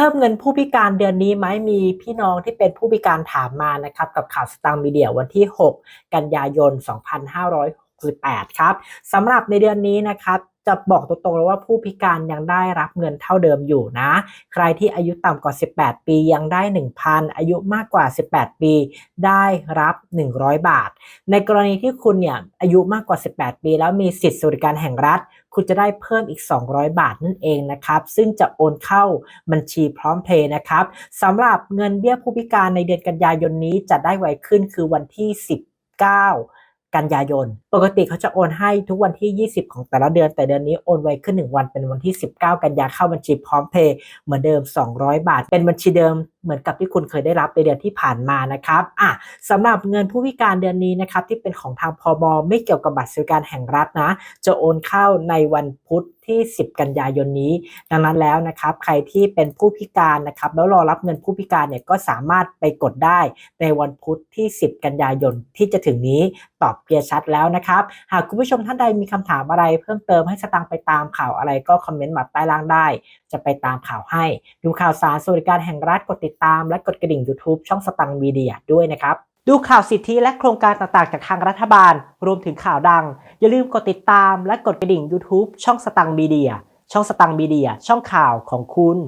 พิ่มเงินผู้พิการเดือนนี้ไหมมีพี่น้องที่เป็นผู้พิการถามมานะครับ กับข่าวสตางค์มีเดียวันที่ 6 กันยายน 2568 ครับสำหรับในเดือนนี้นะครับ จะบอกตรงๆเลยว่าผู้พิการยังได้รับเงินเท่าเดิมอยู่นะ ใครที่อายุต่ำกว่า 18 ปียังได้ 1,000 อายุมากกว่า 18 ปีได้รับ 100 บาท ในกรณีที่คุณเนี่ยอายุมากกว่า 18 ปี แล้วมีสิทธิสวัสดิการแห่งรัฐ คุณจะได้เพิ่มอีก 200 บาทนั่นเองนะครับ ซึ่งจะโอนเข้าบัญชีพร้อมเพย์นะครับสำหรับเงินเบี้ยผู้พิการในเดือนกันยายนนี้จะได้ไวขึ้นคือวันที่ 19 กันยายน ปกติเขาจะโอนให้ทุกวันที่ 20 ของแต่ละเดือน แต่เดือนนี้โอนไวขึ้น 1 วันเป็นวันที่ 19 กันยาเข้าบัญชีพร้อมเพย์เหมือนเดิม 200 บาท เป็นบัญชีเดิมเหมือนกับที่คุณเคยได้รับในเดือนที่ผ่านมานะครับอะสำหรับเงินผู้พิการเดือนนี้นะครับที่เป็นของทางพบไม่เกี่ยวกับบัตรสวัสดิการแห่งรัฐนะ จะโอนเข้าในวันพุธที่ 10 กันยายนนี้ ดังนั้นแล้วนะครับ ใครที่เป็นผู้พิการนะครับแล้วรอรับเงินผู้พิการเนี่ยก็สามารถไปกดได้ในวันพุธที่ 10 กันยายนที่จะถึงนี้ตอบเคลียร์ชัดแล้วนะครับ หากคุณผู้ชมท่านใดมีคำถามอะไร เพิ่มเติมให้สตังไปตามข่าวอะไรก็คอมเมนต์มาใต้ล่างได้ จะไปตามข่าวให้ ดูข่าวสารสวัสดิการแห่งรัฐกดติดตามและกดกระดิ่ง YouTube ช่องสตังวีเดียด้วยนะครับ ดูข่าวสิทธิและโครงการต่างๆ จากทางรัฐบาล รวมถึงข่าวดัง อย่าลืมกดติดตามและกดกระดิ่ง YouTube ช่องสตังค์มีเดียช่องสตังค์มีเดียช่องข่าวของคุณ